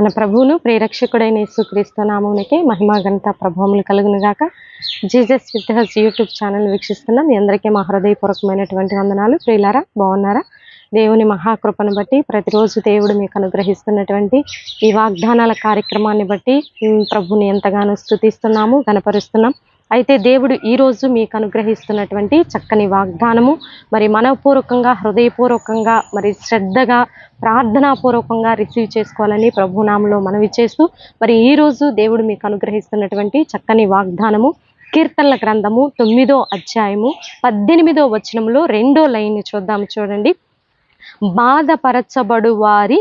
మన ప్రభువును ప్రేరక్షకుడైన యేసుక్రీస్తు నామమునకే మహిమా ఘనత ప్రభావములు కలుగునుగాక. Jesus with us YouTube channel వీక్షిస్తున్న మీ అందరికీ మా హృదయపూర్వకమైనటువంటి వందనాలు. ప్రియులారా బాగున్నారా? దేవుని మహాకృపను బట్టి ప్రతిరోజు దేవుడు మీకు అనుగ్రహిస్తున్నటువంటి ఈ వాగ్దానాల కార్యక్రమాన్ని బట్టి ప్రభుని ఎంతగానో స్థుతిస్తున్నాము గనపరుస్తున్నాం అయితే దేవుడు ఈరోజు మీకు అనుగ్రహిస్తున్నటువంటి చక్కని వాగ్దానము. మరి మనపూర్వకంగా హృదయపూర్వకంగా మరి శ్రద్ధగా ప్రార్థనాపూర్వకంగా రిసీవ్ చేసుకోవాలని ప్రభునామంలో మనవి చేస్తూ మరి ఈరోజు దేవుడు మీకు అనుగ్రహిస్తున్నటువంటి చక్కని వాగ్దానము కీర్తనల గ్రంథము తొమ్మిదో అధ్యాయము పద్దెనిమిదో వచనంలో రెండో లైన్ చూద్దాము చూడండి. బాధపరచబడు వారి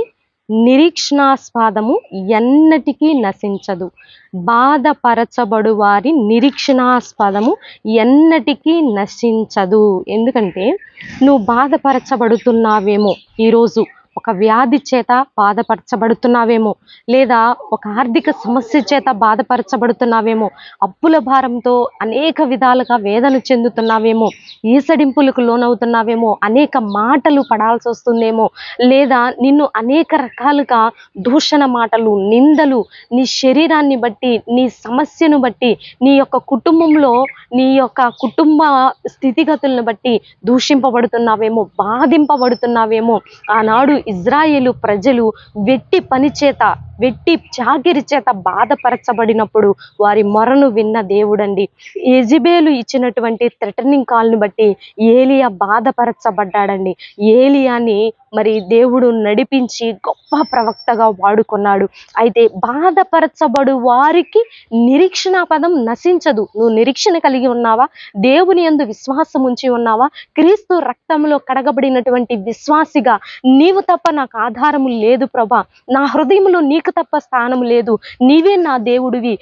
నిరీక్షణాస్పాదము ఎన్నటికీ నశించదు. బాధపరచబడు వారి నిరీక్షణాస్పదము ఎన్నటికీ నశించదు. ఎందుకంటే నువ్వు బాధపరచబడుతున్నావేమో ఈరోజు. ఒక వ్యాధి చేత బాధపరచబడుతున్నావేమో లేదా ఒక ఆర్థిక సమస్య చేత బాధపరచబడుతున్నావేమో అప్పుల భారంతో అనేక విధాలుగా వేదన చెందుతున్నావేమో ఈసడింపులకు లోనవుతున్నావేమో అనేక మాటలు పడాల్సి వస్తుందేమో లేదా నిన్ను అనేక రకాలుగా దూషణ మాటలు నిందలు నీ శరీరాన్ని బట్టి నీ సమస్యను బట్టి నీ యొక్క కుటుంబంలో నీ యొక్క కుటుంబ స్థితిగతులను బట్టి దూషింపబడుతున్నావేమో బాధింపబడుతున్నావేమో ఆనాడు ఇజ్రాయేలు ప్రజలు వెట్టి పని చేత వెట్టి చాకిరి చేత బాధపరచబడినప్పుడు వారి మొరను విన్న దేవుడండి. ఎజిబేలు ఇచ్చినటువంటి థ్రెటనింగ్ కాల్ని బట్టి ఏలియా బాధపరచబడ్డాడండి. ఏలియాని మరి దేవుడు నడిపించి గొప్ప ప్రవక్తగా వాడుకున్నాడు. అయితే బాధపరచబడు వారికి నిరీక్షణ పదం నశించదు. నువ్వు నిరీక్షణ కలిగి ఉన్నావా? దేవుని యందు విశ్వాసం ఉంచి ఉన్నావా? క్రీస్తు రక్తంలో కడగబడినటువంటి విశ్వాసిగా నీవు తప్ప నాకు ఆధారము లేదు ప్రభా. నా హృదయంలో నీకు తప్ప స్థానం లేదు. నీవే నా దేవుడివి.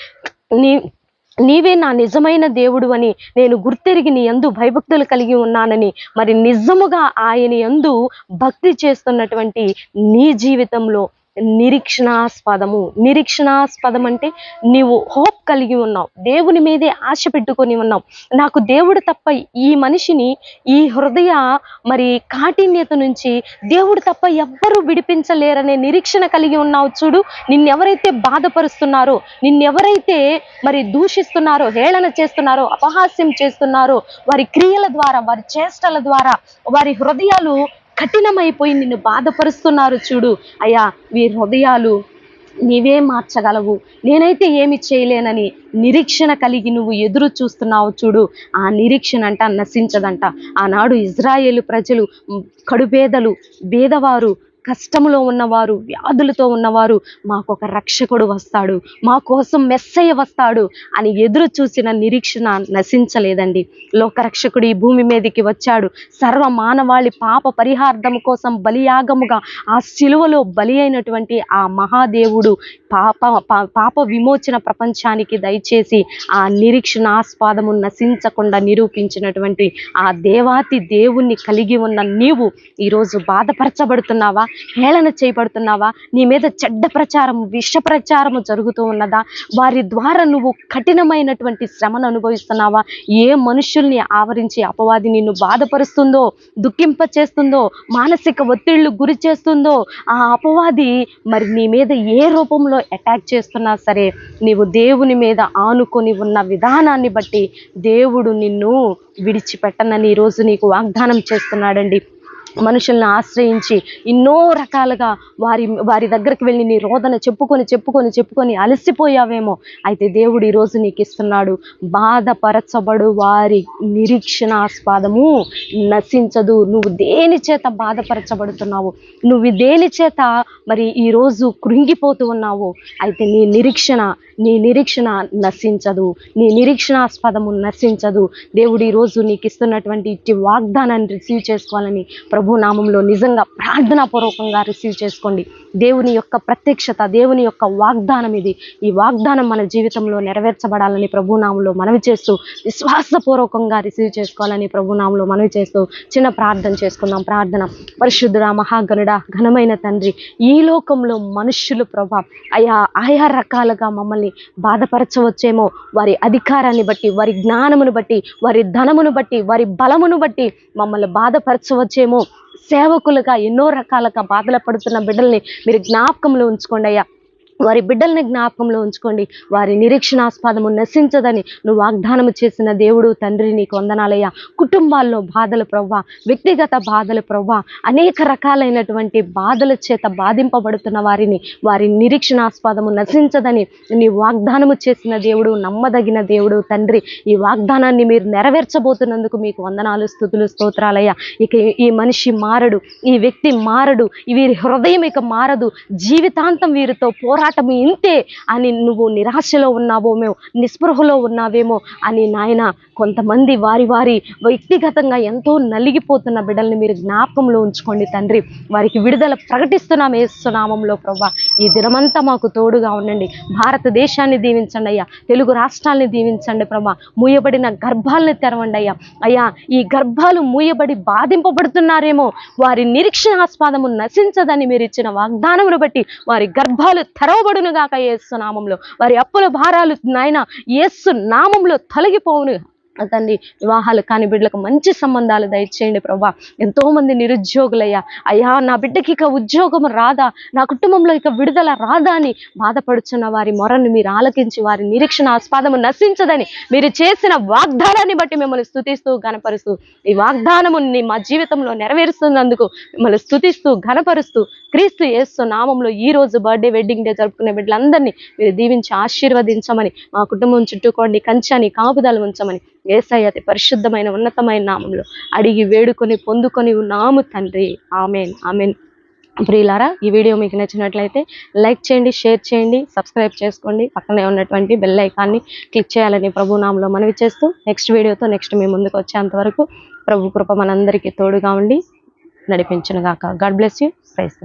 నీ నీవే నా నిజమైన దేవుడు అని నేను గుర్తెరిగి నీ యందు భయభక్తులు కలిగి ఉన్నానని మరి నిజముగా ఆయన యందు భక్తి చేస్తున్నటువంటి నీ జీవితంలో నిరీక్షణాస్పదము. నిరీక్షణాస్పదం అంటే నీవు హోప్ కలిగి ఉన్నావు. దేవుని మీదే ఆశ పెట్టుకొని ఉన్నావు. నాకు దేవుడు తప్ప ఈ మనిషిని ఈ హృదయ మరి కాఠిన్యత నుంచి దేవుడు తప్ప ఎవ్వరూ విడిపించలేరనే నిరీక్షణ కలిగి ఉన్నావు చూడు. నిన్నెవరైతే బాధపరుస్తున్నారో నిన్నెవరైతే మరి దూషిస్తున్నారో హేళన చేస్తున్నారో అపహాస్యం చేస్తున్నారో వారి క్రియల ద్వారా వారి చేష్టల ద్వారా వారి హృదయాలు కఠినమైపోయి నిన్ను బాధపరుస్తున్నారు చూడు. అయ్యా వీరి హృదయాలు నీవే మార్చగలవు. నేనైతే ఏమి చేయలేనని నిరీక్షణ కలిగి నువ్వు ఎదురు చూస్తున్నావు చూడు. ఆ నిరీక్షణ అంట నశించదంట. ఆనాడు ఇజ్రాయేలు ప్రజలు కడుపేదలు బేదవారు కష్టములో ఉన్నవారు వ్యాధులతో ఉన్నవారు మాకు ఒక రక్షకుడు వస్తాడు మా కోసం మెస్సయ్య వస్తాడు అని ఎదురు చూసిన నిరీక్షణ నశించలేదండి. లోకరక్షకుడు ఈ భూమి మీదకి వచ్చాడు. సర్వ మానవాళి పాప పరిహార్థం కోసం బలియాగముగా ఆ శిలువలో బలి అయినటువంటి ఆ మహాదేవుడు పాప పా- పాప విమోచన ప్రపంచానికి దయచేసి ఆ నిరీక్షణాస్పాదము నశించకుండా నిరూపించినటువంటి ఆ దేవాతి దేవుణ్ణి కలిగి ఉన్న నీవు ఈరోజు బాధపరచబడుతున్నావా? హేళన చేయబడుతున్నావా? నీ మీద చెడ్డ ప్రచారం విష ప్రచారము జరుగుతూ ఉన్నదా? వారి ద్వారా నువ్వు కఠినమైనటువంటి శ్రమను అనుభవిస్తున్నావా? ఏ మనుషుల్ని ఆవరించి అపవాది నిన్ను బాధపరుస్తుందో దుఃఖింప చేస్తుందో మానసిక ఒత్తిళ్ళు గురి చేస్తుందో ఆ అపవాది మరి నీ మీద ఏ రూపంలో అటాక్ చేస్తున్నా సరే నీవు దేవుని మీద ఆనుకొని ఉన్న విధానాన్ని బట్టి దేవుడు నిన్ను విడిచిపెట్టనని ఈరోజు నీకు వాగ్దానం చేస్తున్నాడండి. మనుషుల్ని ఆశ్రయించి ఎన్నో రకాలుగా వారి వారి దగ్గరికి వెళ్ళి నీ రోదన చెప్పుకొని చెప్పుకొని చెప్పుకొని అలసిపోయావేమో. అయితే దేవుడు ఈరోజు నీకు ఇస్తున్నాడు బాధపరచబడు వారి నిరీక్షణాస్పాదము నశించదు. నువ్వు దేని చేత బాధపరచబడుతున్నావు? నువ్వు దేని చేత మరి ఈరోజు కృంగిపోతూ ఉన్నావు? అయితే నీ నిరీక్షణ నీ నిరీక్షణ నశించదు. నీ నిరీక్షణాస్పదము నశించదు. దేవుడు ఈరోజు నీకు ఇస్తున్నటువంటి ఇట్టి వాగ్దానాన్ని రిసీవ్ చేసుకోవాలని ప్రభు నామంలో నిజంగా ప్రార్థనాపూర్వకంగా రిసీవ్ చేసుకోండి. దేవుని యొక్క ప్రత్యక్షత దేవుని యొక్క వాగ్దానం ఇది. ఈ వాగ్దానం మన జీవితంలో నెరవేర్చబడాలని ప్రభునామంలో మనవి చేస్తూ విశ్వాసపూర్వకంగా రిసీవ్ చేసుకోవాలని ప్రభునామంలో మనవి చేస్తూ చిన్న ప్రార్థన చేసుకుందాం. ప్రార్థన. పరిశుద్ధుడా మహాగనుడ ఘనమైన తండ్రి ఈ లోకంలో మనుష్యులు ప్రభా అయా ఆయా రకాలుగా మమ్మల్ని బాధపరచవచ్చేమో. వారి అధికారాన్ని బట్టి వారి జ్ఞానమును బట్టి వారి ధనమును బట్టి వారి బలమును బట్టి మమ్మల్ని బాధపరచవచ్చేమో. సేవకులుగా ఎన్నో రకాలుగా బాధలు పడుతున్న బిడ్డల్ని మీరు జ్ఞాపకంలో ఉంచుకోండి అయ్యా. వారి బిడ్డల్ని జ్ఞాపకంలో ఉంచుకోండి. వారి నిరీక్షణాస్పదము నశించదని నువ్వు వాగ్దానము చేసిన దేవుడు తండ్రి నీకు వందనాలయ్యా. కుటుంబాల్లో బాధలు ప్రవ్వా వ్యక్తిగత బాధలు ప్రవ్వా అనేక రకాలైనటువంటి బాధల చేత బాధింపబడుతున్న వారిని వారి నిరీక్షణాస్పదము నశించదని నీ వాగ్దానము చేసిన దేవుడు నమ్మదగిన దేవుడు తండ్రి. ఈ వాగ్దానాన్ని మీరు నెరవేర్చబోతున్నందుకు మీకు వందనాలు స్థుతులు స్తోత్రాలయ్యా. ఇక ఈ- మనిషి మారడు ఈ వ్యక్తి మారడు వీరి హృదయం ఇక మారదు. జీవితాంతం వీరితో పోరా పోరాటం ఇంతే అని నువ్వు నిరాశలో ఉన్నావో నిస్పృహలో ఉన్నావేమో అని నాయన కొంతమంది వారి వారి వ్యక్తిగతంగా ఎంతో నలిగిపోతున్న బిడ్డల్ని మీరు జ్ఞాపకంలో ఉంచుకోండి తండ్రి. వారికి విడుదల ప్రకటిస్తున్నాం ఏస్తున్నామంలో ప్రభా ఈ దినమంతా మాకు తోడుగా ఉండండి. భారతదేశాన్ని దీవించండి అయ్యా. తెలుగు రాష్ట్రాల్ని దీవించండి ప్రభా మూయబడిన గర్భాలని తెరవండి అయ్యా. అయ్యా ఈ గర్భాలు మూయబడి బాధింపబడుతున్నారేమో వారి నిరీక్షణాస్పాదము నశించదని మీరు ఇచ్చిన వాగ్దానమును బట్టి వారి గర్భాలు తెరవబడును గాక యేసు నామంలో. వారి అప్పుల భారాలు నాయన ఏసు నామంలో తొలగిపోవును. తండ్రి వివాహాలు కాని బిడ్డలకు మంచి సంబంధాలు దయచేయండి ప్రభా ఎంతోమంది నిరుద్యోగులయ్యా అయ్యా నా బిడ్డకి ఇక ఉద్యోగం రాదా? నా కుటుంబంలో ఇక విడుదల రాదా? అని బాధపడుచున్న వారి మొరను మీరు ఆలకించి వారి నిరీక్షణ ఆస్పాదము నశించదని మీరు చేసిన వాగ్దానాన్ని బట్టి మిమ్మల్ని స్థుతిస్తూ గనపరుస్తూ ఈ వాగ్దానము మా జీవితంలో నెరవేరుస్తున్నందుకు మిమ్మల్ని స్థుతిస్తూ ఘనపరుస్తూ క్రీస్తు యేసు నామంలో ఈ రోజు బర్త్డే వెడ్డింగ్ డే జరుపుకునే బిడ్డలందరినీ మీరు దీవించి ఆశీర్వదించమని మా కుటుంబం చుట్టుకోండి కంచని కాపుదలు ఉంచమని ఏసయ్య అతి పరిశుద్ధమైన ఉన్నతమైన నామంలో అడిగి వేడుకొని పొందుకొని ఉన్నాము తండ్రి. ఆమెన్. ఆమెన్. ప్రియులారా ఈ వీడియో మీకు నచ్చినట్లయితే లైక్ చేయండి షేర్ చేయండి సబ్స్క్రైబ్ చేసుకోండి. పక్కనే ఉన్నటువంటి బెల్ ఐకాన్ని క్లిక్ చేయాలని ప్రభునామంలో మనవి చేస్తూ నెక్స్ట్ వీడియోతో నెక్స్ట్ మీ ముందుకు వచ్చేంత వరకు ప్రభు కృప మనందరికీ తోడుగా ఉండి నడిపించను గాక గాడ్ బ్లెస్ యూ. ప్రైస్